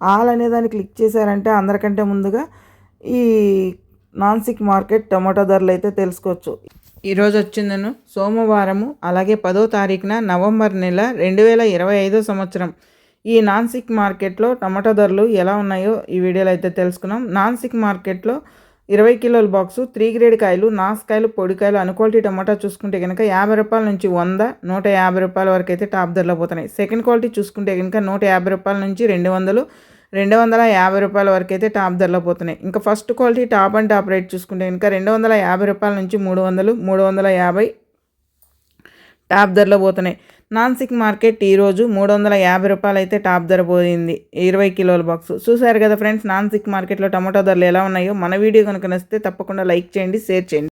All అనే దాన్ని click చేశారంటే అందరికంటే ముందుగా ఈ నాన్సిక్ మార్కెట్ టమాటో ధరలు అయితే తెలుసుకోవచ్చు. ఈరోజు వచ్చిందను సోమవారము అలాగే పదో తారీఖున నవంబర్ నెల రెండు వేల ఇరవై ఐదో సంవత్సరం. ఈ నాన్సిక్ మార్కెట్లో టమాటో ధరలు ఎలా ఉన్నాయో ఈ వీడియోలో అయితే తెలుసుకున్నాం. నాన్సిక్ మార్కెట్లో ఇరవై కిలోల బాక్సు త్రీ గ్రేడ్ కాయలు నాసుకాయలు పొడికాయలు అన్క్వాలిటీ టమాటా చూసుకుంటే కనుక యాభై రూపాయల నుంచి వంద నూట యాభై రూపాయల వరకు అయితే టాప్ ధరలో పోతున్నాయి. సెకండ్ క్వాలిటీ చూసుకుంటే కనుక నూట యాభై రూపాయల నుంచి రెండు వందలు రెండు వందల యాభై రూపాయల వరకు అయితే టాప్ ధరలో పోతున్నాయి. ఇంకా first quality top and top rate చూసుకుంటే కనుక రెండు వందల యాభై రూపాయల నుంచి మూడు వందలు మూడు వందల యాభై టాప్ ధరలో పోతున్నాయి. నాన్సిక్ మార్కెట్ ఈరోజు మూడు వందల యాభై రూపాయలు అయితే టాప్ ధర పోయింది. ఇరవై కిలోల బాక్స్. చూసారు కదా ఫ్రెండ్స్ నాన్సిక్ మార్కెట్లో టమాటో ధరలు ఎలా ఉన్నాయో? మన వీడియో కనుక నచ్చితే తప్పకుండా లైక్ చేయండి షేర్ చేయండి.